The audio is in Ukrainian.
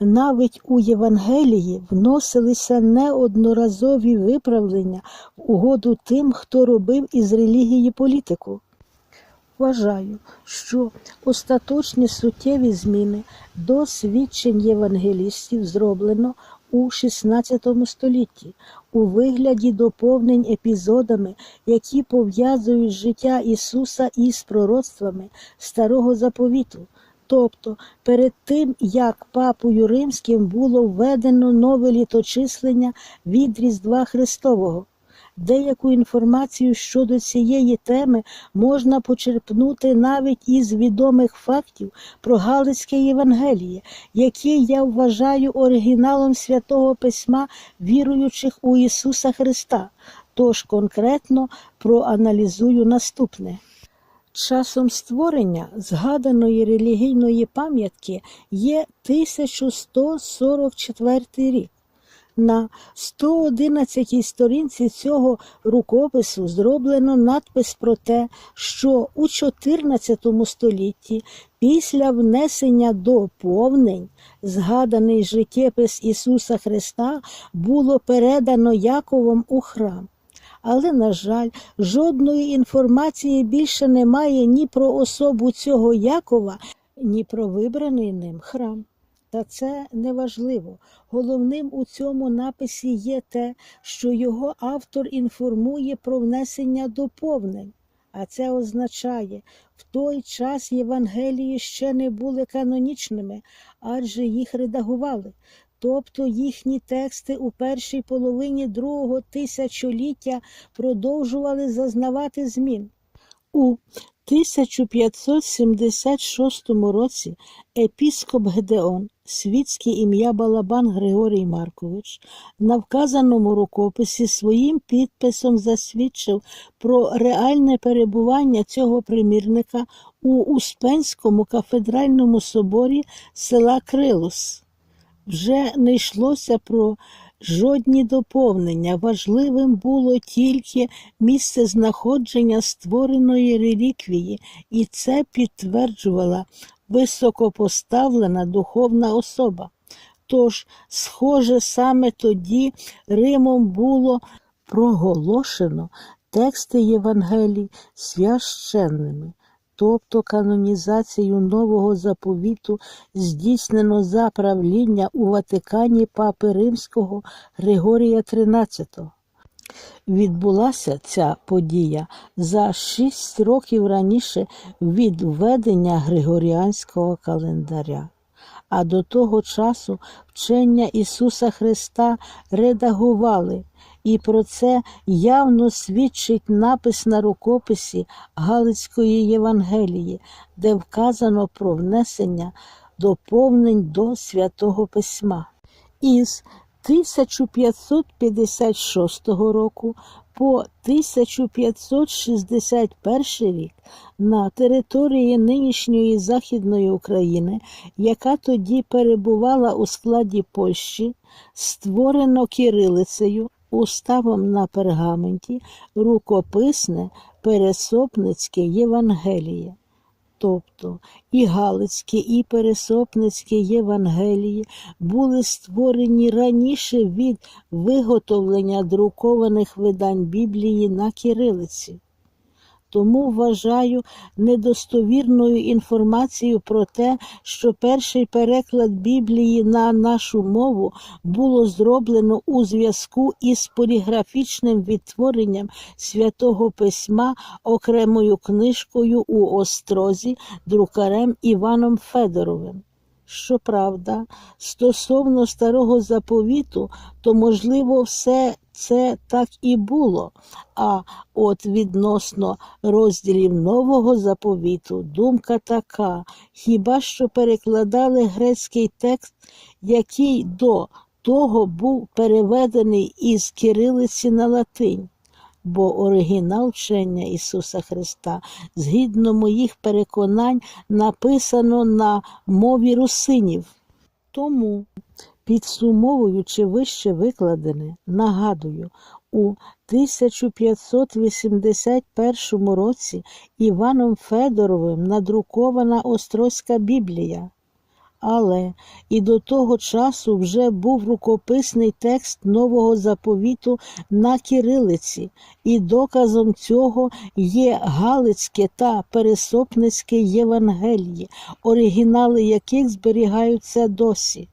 навіть у Євангелії вносилися неодноразові виправлення в угоду тим, хто робив із релігії політику. Вважаю, що остаточні суттєві зміни до свідчень євангелістів зроблено у XVI столітті у вигляді доповнень епізодами, які пов'язують життя Ісуса із пророцтвами Старого Заповіту. Тобто, перед тим, як папою римським було введено нове літочислення від Різдва Христового. Деяку інформацію щодо цієї теми можна почерпнути навіть із відомих фактів про Галицьке Євангеліє, яке я вважаю оригіналом святого письма віруючих у Ісуса Христа. Тож конкретно проаналізую наступне. Часом створення згаданої релігійної пам'ятки є 1144 рік. На 111 сторінці цього рукопису зроблено надпис про те, що у 14 столітті після внесення доповнень згаданий життєпис Ісуса Христа було передано Яковом у храм. Але, на жаль, жодної інформації більше немає ні про особу цього Якова, ні про вибраний ним храм. Та це неважливо. Головним у цьому написі є те, що його автор інформує про внесення доповнень. А це означає, в той час Євангелії ще не були канонічними, адже їх редагували. Тобто їхні тексти у першій половині другого тисячоліття продовжували зазнавати змін. У 1576 році епіскоп Гедеон, світське ім'я Балабан Григорій Маркович, на вказаному рукописі своїм підписом засвідчив про реальне перебування цього примірника у Успенському кафедральному соборі села Крилус. Вже не йшлося про жодні доповнення. Важливим було тільки місце знаходження створеної реліквії, і це підтверджувала високопоставлена духовна особа. Тож, схоже, саме тоді Римом було проголошено тексти Євангелій священними. Тобто канонізацію нового заповіту здійснено за правління у Ватикані папи Римського Григорія XIII. Відбулася ця подія за шість років раніше від введення Григоріанського календаря. А до того часу вчення Ісуса Христа редагували, і про це явно свідчить напис на рукописі Галицької Євангелії, де вказано про внесення доповнень до святого письма. Із 1556 року по 1561 рік на території нинішньої Західної України, яка тоді перебувала у складі Польщі, створено кирилицею уставом на пергаменті рукописне Пересопницьке Євангеліє. Тобто і Галицьке, і Пересопницьке Євангелії були створені раніше від виготовлення друкованих видань Біблії на кирилиці. Тому вважаю недостовірною інформацію про те, що перший переклад Біблії на нашу мову було зроблено у зв'язку із поліграфічним відтворенням святого письма окремою книжкою у Острозі друкарем Іваном Федоровим. Щоправда, стосовно старого заповіту, то можливо все це так і було. А от відносно розділів нового заповіту, думка така: хіба що перекладали грецький текст, який до того був переведений із кирилиці на латинь. Бо оригінал вчення Ісуса Христа, згідно моїх переконань, написано на мові русинів. Тому, підсумовуючи вище викладене, нагадую, у 1581 році Іваном Федоровим надрукована Острозька Біблія, Але і до того часу вже був рукописний текст нового заповіту на кирилиці, і доказом цього є Галицьке та Пересопницьке Євангелії, оригінали яких зберігаються досі.